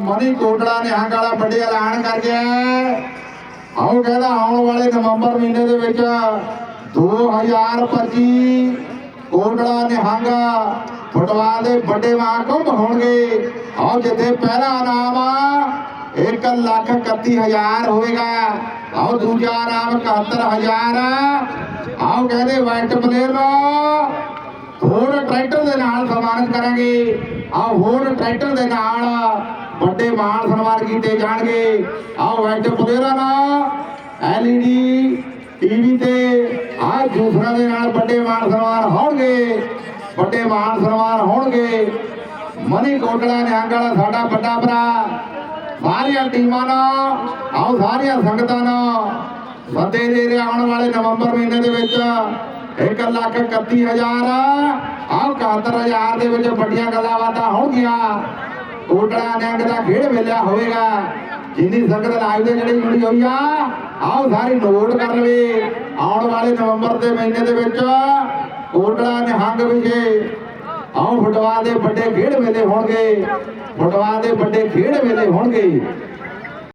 Money Kotra Nihang ਵਾਲਾ ਵੱਡੇ ਐਲਾਨ ਕਰ ਗਿਆ ਆਓ ਕਹਿੰਦਾ ਆਉਣ ਵਾਲੇ ਨਵੰਬਰ ਮਹੀਨੇ ਦੇ ਵਿੱਚ 2025 ਕੋਟੜਾ ਨਿਹੰਗ ਫੁੱਟਬਾਲ ਦੇ ਵੱਡੇ ਮਹਾਕੁੰਭ ਹੋਣਗੇ। ਆਓ ਜਿੱਥੇ ਪਹਿਲਾ ਇਨਾਮ ਆ 1 ਲੱਖ 31 ਹਜ਼ਾਰ ਹੋਵੇਗਾ। ਆਓ ਦੂਜਾ ਇਨਾਮ 71 ਹਜ਼ਾਰ। ਆਓ ਕਹਿੰਦੇ ਵਾਈਟ ਪਲੇਅਰ ਨੂੰ ਹੋਰ ਟਰੈਕਟਰ ਦੇ ਨਾਲ ਸਨਮਾਨਿਤ ਕਰਾਂਗੇ। ਆਓ ਹੋਰ ਟਰੈਕਟਰ ਦੇ ਨਾਲ ਵੱਡੇ ਮਾਣ ਸਨਮਾਨ ਕੀਤੇ ਜਾਣਗੇ। ਆਓ ਵਾਈਟ ਪਲੇਅਰਾਂ ਨਾਲ ਐਲਈਡੀ ਟੀਵੀ ਤੇ ਆ ਦੂਸਰਾ ਦੇ ਨਾਲ ਵੱਡੇ ਮਾਣ ਸਨਮਾਨ ਹੋਣਗੇ। ਵੱਡੇ ਮਾਣ ਸਨਮਾਨ ਹੋਣਗੇ। ਮਨੀ ਕੋਟਲਾ ਨਿਹੰਗ ਵਾਲਾ ਸਾਡਾ ਵੱਡਾ ਭਰਾ। ਸਾਰੀਆਂ ਟੀਮਾਂ ਨਾਲ ਆਓ ਸਾਰੀਆਂ ਸੰਗਤਾਂ ਨਾਲ ਸੱਦੇ ਦੇ ਰਿਹਾ ਆਉਣ ਵਾਲੇ ਨਵੰਬਰ ਮਹੀਨੇ ਦੇ ਵਿੱਚ। 1 ਲੱਖ 31 ਹਜ਼ਾਰ ਆਹ 71 ਹਜ਼ਾਰ ਦੇ ਵਿੱਚ ਵੱਡੀਆਂ ਗੱਲਾਂ ਬਾਤਾਂ ਹੋਣਗੀਆਂ। ਕੋਟੜਾ ਨਿਹੰਗ ਦਾ ਖੇਡ ਮੇਲਾ ਹੋਵੇਗਾ। ਜਿੰਨੀ ਸੰਗਤ ਲਾਈਵ ਦੇ ਜਿਹੜੀ ਜੁੜੀ ਹੋਈ ਆ, ਆਓ ਸਾਰੀ ਨੋਟ ਕਰ ਲਵੇ। ਆਉਣ ਵਾਲੇ ਨਵੰਬਰ ਦੇ ਮਹੀਨੇ ਦੇ ਵਿੱਚ ਕੋਟੜਾ ਨਿਹੰਗ ਵਿਖੇ ਆਓ ਫੁੱਟਬਾਲ ਦੇ ਵੱਡੇ ਖੇਡ ਮੇਲੇ ਹੋਣਗੇ। ਫੁੱਟਬਾਲ ਦੇ ਵੱਡੇ ਖੇਡ ਮੇਲੇ ਹੋਣਗੇ।